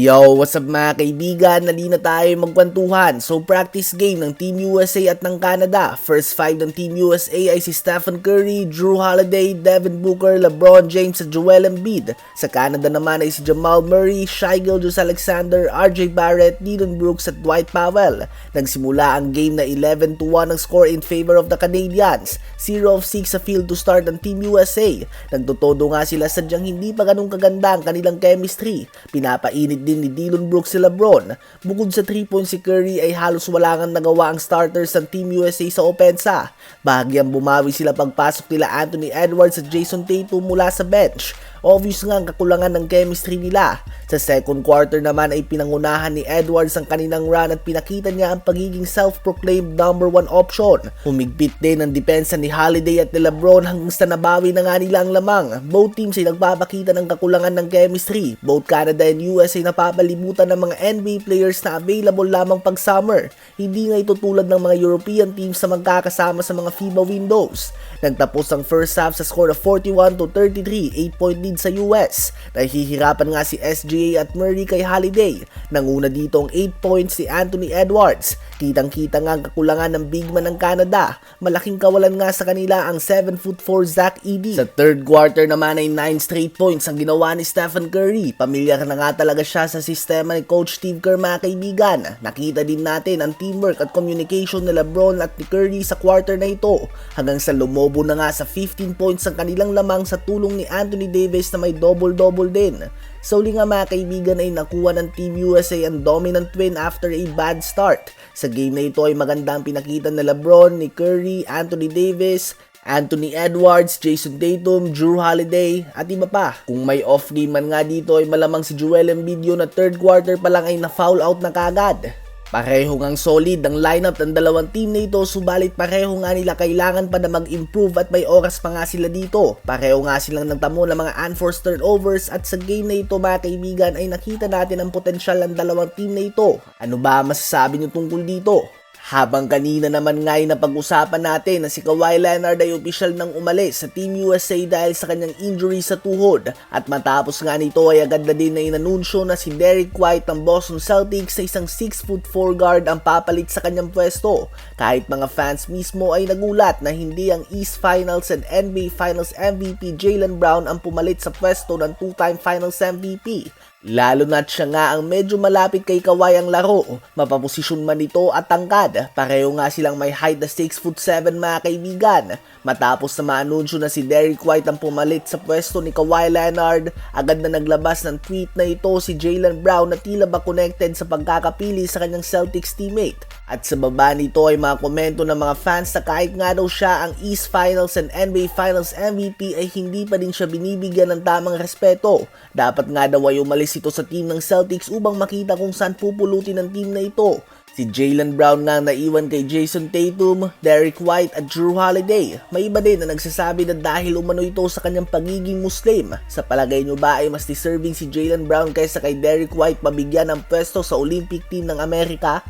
Yo, what's up mga kaibigan? Nali na tayo magkwentuhan. So practice game ng Team USA at ng Canada. First five ng Team USA ay si Stephen Curry, Drew Holiday, Devin Booker, LeBron James at Joel Embiid. Sa Canada naman ay si Jamal Murray, Shai Gilgeous-Alexander, RJ Barrett, Dylan Brooks at Dwight Powell. Nagsimula ang game na 11 to 1 ang score in favor of the Canadians. 0 of 6 sa field to start ng Team USA. Nagtotodo nga sila sadyang hindi pa ganun kaganda ang kanilang chemistry. Pinapainit din ni Dylan Brooks si Lebron. Bukod sa 3 points si Curry ay halos wala nang nagawa ang starters ng Team USA sa opensa. Bahagyang bumawi sila pagpasok nila Anthony Edwards at Jason Tatum mula sa bench. Obvious nga ang kakulangan ng chemistry nila. Sa second quarter naman ay pinangunahan ni Edwards ang kaninang run at pinakita niya ang pagiging self-proclaimed number one option. Humigpit din ang depensa ni Holiday at ni Lebron hanggang sa nabawi na nga nila ang lamang. Both teams ay nagpapakita ng kakulangan ng chemistry. Both Canada and US ay napapalibutan ng mga NBA players na available lamang pag summer. Hindi nga ito tulad ng mga European teams na magkakasama sa mga FIBA windows. Nagtapos ang first half sa score of 41 to 33, 8 point lead sa US. Nahihirapan nga si SGA at Murray kay Holiday. Nanguna dito ang 8 points si Anthony Edwards. Kitang-kita nga ang kakulangan ng big man ng Canada. Malaking kawalan nga sa kanila ang 7 foot 4 Zach Edey. Sa third quarter naman ay 9 straight points ang ginawa ni Stephen Curry. Pamilyar na nga talaga siya sa sistema ni Coach Steve Kerr mga kaibigan. Nakita din natin ang teamwork at communication ni Lebron at ni Curry sa quarter na ito. Hanggang sa lumobo na nga sa 15 points ang kanilang lamang sa tulong ni Anthony Davis na may double-double din. Sa uli nga mga kaibigan ay nakuha ng Team USA ang dominant win after a bad start. Sa game na ito ay maganda ang pinakita ni Lebron, ni Curry, Anthony Davis, Anthony Edwards, Jason Tatum, Drew Holiday, at iba pa. Kung may off game man nga dito ay malamang si Joel Embiid na third quarter pa lang ay na-foul out na kagad. Pareho ngang solid ang lineup ng dalawang team na ito subalit pareho nga nila kailangan pa na mag-improve at may oras pa nga sila dito. Pareho nga silang nagtamo ng mga unforced turnovers at sa game na ito mga kaibigan ay nakita natin ang potensyal ng dalawang team na ito. Ano ba masasabi niyo tungkol dito? Habang kanina naman nga ay napag-usapan natin na si Kawhi Leonard ay opisyal nang umalis sa Team USA dahil sa kanyang injury sa tuhod at matapos nga nito ay agad na din na inanunsyo na si Derek White ng Boston Celtics sa isang 6'4 guard ang papalit sa kanyang pwesto. Kahit mga fans mismo ay nagulat na hindi ang East Finals and NBA Finals MVP Jalen Brown ang pumalit sa pwesto ng two-time Finals MVP. Lalo na't siya nga ang medyo malapit kay Kawhi ang laro. Mapaposisyon man ito at tangkad. Pareho nga silang may height na 6'7 mga kaibigan. Matapos na maanunsyo na si Derek White ang pumalit sa pwesto ni Kawhi Leonard, agad na naglabas ng tweet na ito si Jalen Brown na tila ba connected sa pagkakapili sa kanyang Celtics teammate. At sa baba nito ay mga komento ng mga fans na kahit nga daw siya ang East Finals and NBA Finals MVP ay hindi pa din siya binibigyan ng tamang respeto. Dapat nga daw ay umalis ito sa team ng Celtics upang makita kung saan pupulutin ang team na ito. Si Jalen Brown nga naiwan kay Jason Tatum, Derek White at Drew Holiday. May iba din na nagsasabi na dahil umano ito sa kanyang pagiging Muslim. Sa palagay nyo ba ay mas deserving si Jalen Brown kaysa kay Derek White mabigyan ng pwesto sa Olympic team ng Amerika?